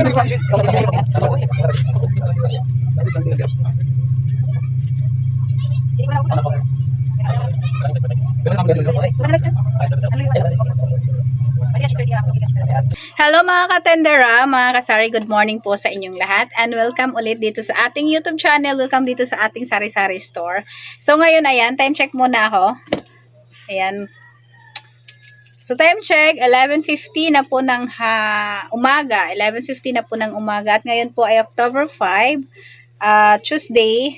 Hello mga katendera, mga kasari, good morning po sa inyong lahat and welcome ulit dito sa ating YouTube channel. Welcome dito sa ating sari-sari store. So ngayon, ayan, time check muna ako. Ayan. So time check, 11.50 na po ng ha, umaga. 11.50 na po ng umaga at ngayon po ay October 5, ah, Tuesday.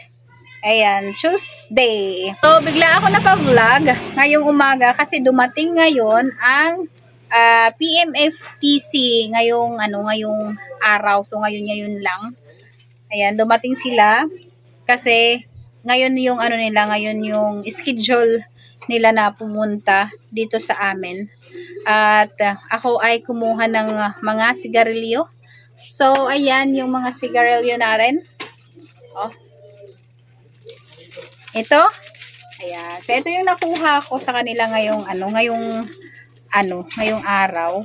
Ayan, Tuesday. So bigla ako napa-vlog ngayong umaga kasi dumating ngayon ang ah, PMFTC ngayong ano ngayong araw. So ngayon ngayon lang. Ayan, dumating sila kasi ngayon yung ano nila, ngayon yung schedule nila na pumunta dito sa amin. At ah, ako ay kumuha ng ah, mga sigarilyo. So ayan yung mga sigarilyo natin. Oh. Ito. Ayan. So ito yung nakuha ko sa kanila ngayong ano, ngayong ano, ngayong araw.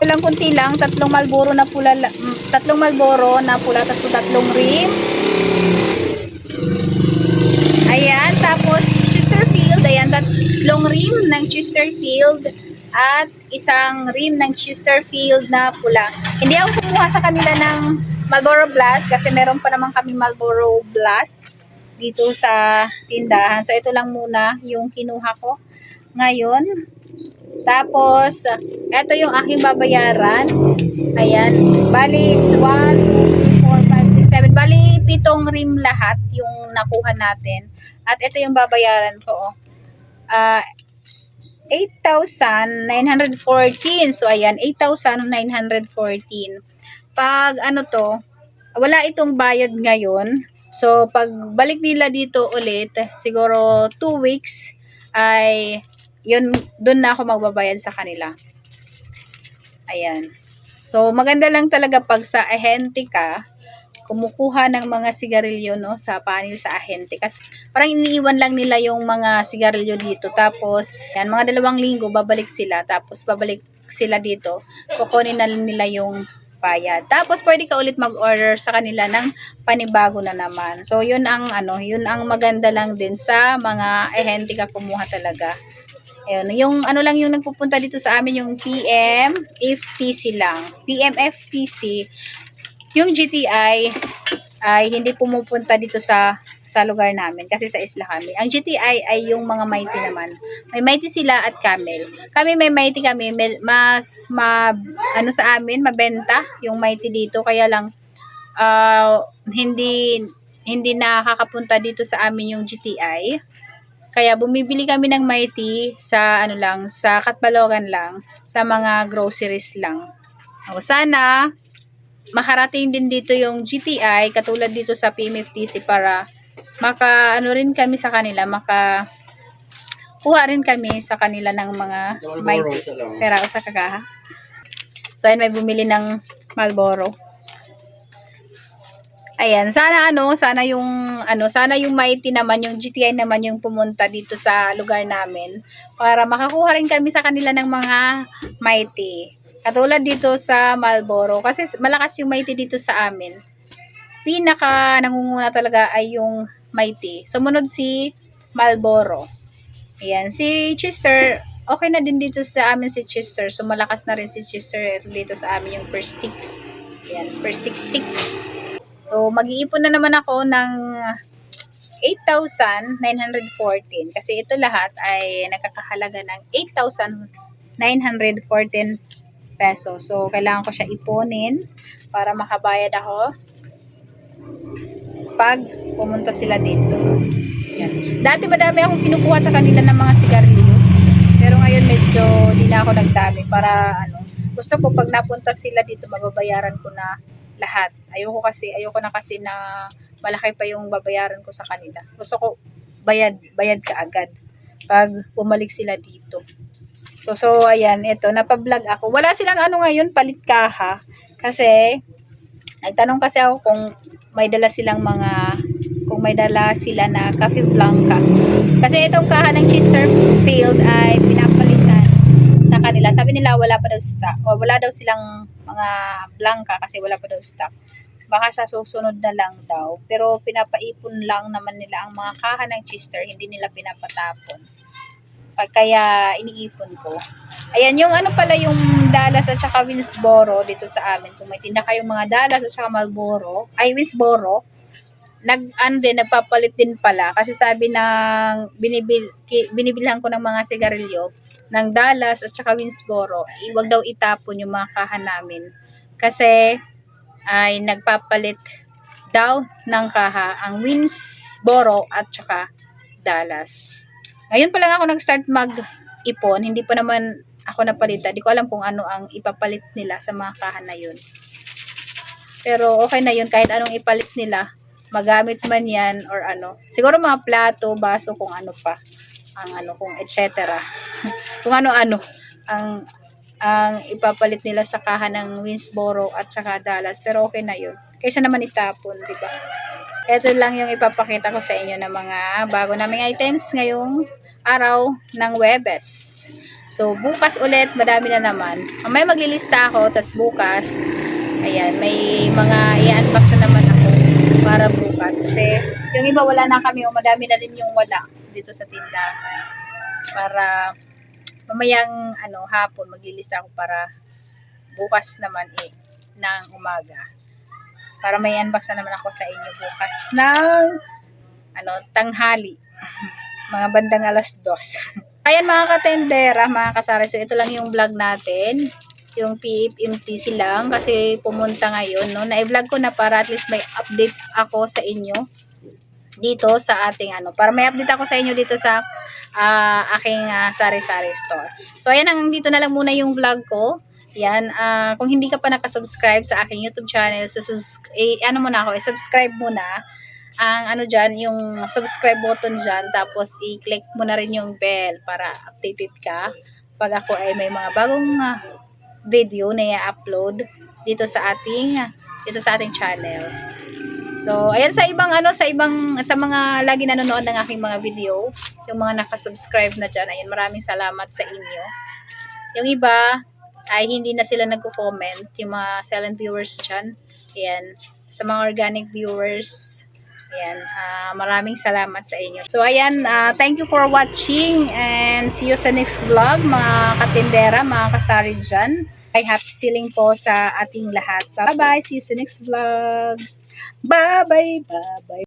Ito lang kunti lang, tatlong Malboro na pula, mm, tatlong Malboro na pula, tatlo tatlong rim. Ayan, tapos Ayan, tatlong rim ng Chesterfield at isang rim ng Chesterfield na pula. Hindi ako kumuha sa kanila ng Marlboro Blast kasi meron pa naman kami Marlboro Blast dito sa tindahan. So, ito lang muna yung kinuha ko ngayon. Tapos, ito yung aking babayaran. Ayan. Bali, 1, 2, 4, 5, 6, 7. Bali, pitong rim lahat yung nakuha natin. At ito yung babayaran ko. oh. Ah, 8,914. So, ayan, 8,914. Pag ano to, wala itong bayad ngayon. So, pag balik nila dito ulit, siguro 2 weeks, ay, yun, dun na ako magbabayad sa kanila. Ayan. So, maganda lang talaga pag sa ahente ka, kumukuha ng mga sigarilyo no sa panel sa ahente. Kasi parang iniiwan lang nila yung mga sigarilyo dito. Tapos yan mga dalawang linggo babalik sila. Tapos babalik sila dito. Kukunin na nila yung bayad. Tapos pwede ka ulit mag-order sa kanila ng panibago na naman. So yun ang ano yun ang maganda lang din sa mga ahente ka kumuha talaga. Ayun, yung ano lang yung nagpupunta dito sa amin yung PM FTC lang. PM FTC yung GTI ay hindi pumupunta dito sa sa lugar namin kasi sa isla kami. Ang GTI ay yung mga mighty naman. May mighty sila at camel. Kami may mighty kami, may- mas ma, ano sa amin, mabenta yung mighty dito kaya lang ah, hindi hindi nakakapunta dito sa amin yung GTI. Kaya bumibili kami ng mighty sa ano lang, sa Katbalogan lang, sa mga groceries lang. O sana makarating din dito yung GTI katulad dito sa PMFTC para maka ano rin kami sa kanila maka kuha rin kami sa kanila ng mga may pera sa kakaha. So ayun may bumili ng Marlboro. Ayan, sana ano, sana yung ano, sana yung Mighty naman, yung GTI naman yung pumunta dito sa lugar namin para makakuha rin kami sa kanila ng mga Mighty. Katulad dito sa Marlboro kasi malakas yung Mighty dito sa amin. Pinaka nangunguna talaga ay yung Mighty. Sumunod si Marlboro. Ayan, si Chester, okay na din dito sa amin si Chester. So malakas na rin si Chester dito sa amin yung per stick. Ayan, per stick stick. So, mag-iipon na naman ako ng 8,914 kasi ito lahat ay nakakahalaga ng 8,914 pesos. So, kailangan ko siya iponin para makabayad ako pag pumunta sila dito. Yan. Dati madami akong kinukuha sa kanila ng mga sigarilyo. Pero ngayon medyo di na ako nagdami para ano, gusto ko pag napunta sila dito mababayaran ko na lahat. Ayoko kasi, ayoko na kasi na malaki pa yung babayaran ko sa kanila. Gusto ko bayad, bayad ka agad pag bumalik sila dito. So, so, ayan, ito, napablog ako. Wala silang ano ngayon, palit kaha. Kasi, nagtanong kasi ako kung may dala silang mga, kung may dala sila na Cafe Blanca. Kasi itong kaha ng Chesterfield ay pinapalitan sa kanila. Sabi nila wala pa daw stock. O wala daw silang mga blanca kasi wala pa daw stock. Baka sa susunod na lang daw. Pero pinapaipon lang naman nila ang mga kaha ng Chester. Hindi nila pinapatapon. Pag kaya iniipon ko. Ayan, yung ano pala yung Dallas at saka Winsboro dito sa amin. Kung may tinda kayong mga Dallas at saka Marlboro, ay Winsboro, nag ano din nagpapalit din pala kasi sabi ng binibil binibilhan ko ng mga sigarilyo ng Dallas at saka Winsboro iwag daw itapon yung mga kaha namin kasi ay nagpapalit daw ng kaha ang Winsboro at saka Dallas ngayon pa lang ako nag-start mag-ipon hindi pa naman ako napalitan di ko alam kung ano ang ipapalit nila sa mga kaha na yun pero okay na yun kahit anong ipalit nila magamit man yan or ano. Siguro mga plato, baso, kung ano pa. Ang ano, kung etc. kung ano-ano. Ang ang ipapalit nila sa kaha ng Winsboro at saka Dallas. Pero okay na yun. Kaysa naman itapon, di ba? Ito lang yung ipapakita ko sa inyo ng mga bago naming items ngayong araw ng Webes. So, bukas ulit, madami na naman. May maglilista ako, tas bukas, ayan, may mga i-unbox na naman ako para bukas. Kasi yung iba wala na kami o madami na din yung wala dito sa tinda. Para mamayang ano, hapon maglilista ako para bukas naman eh, ng umaga. Para may unbox na naman ako sa inyo bukas ng ano, tanghali. Mga bandang alas dos. Ayan mga katendera, mga kasari. So ito lang yung vlog natin. Yung PFMTC lang. Kasi pumunta ngayon no? Na-vlog ko na para at least may update ako sa inyo dito sa ating ano para may update ako sa inyo dito sa ah, aking ah, sari-sari store. So ayan hanggang dito na lang muna yung vlog ko. Yan ah, kung hindi ka pa nakasubscribe sa aking YouTube channel so eh, ano muna ako i-subscribe muna ang ano dyan, yung subscribe button dyan, tapos i-click mo na rin yung bell para updated ka pag ako ay may mga bagong ah, video na i-upload dito sa ating dito sa ating channel. So, ayan sa ibang ano, sa ibang sa mga lagi nanonood ng aking mga video, yung mga naka-subscribe na diyan, ayan maraming salamat sa inyo. Yung iba ay hindi na sila nagko-comment, yung mga silent viewers diyan. Ayan, sa mga organic viewers, Ayan, ah, maraming salamat sa inyo. So, ayan, ah, thank you for watching and see you sa next vlog, mga katindera, mga kasari dyan. Ay, happy selling po sa ating lahat. Bye-bye, see you sa next vlog. Bye-bye, bye-bye.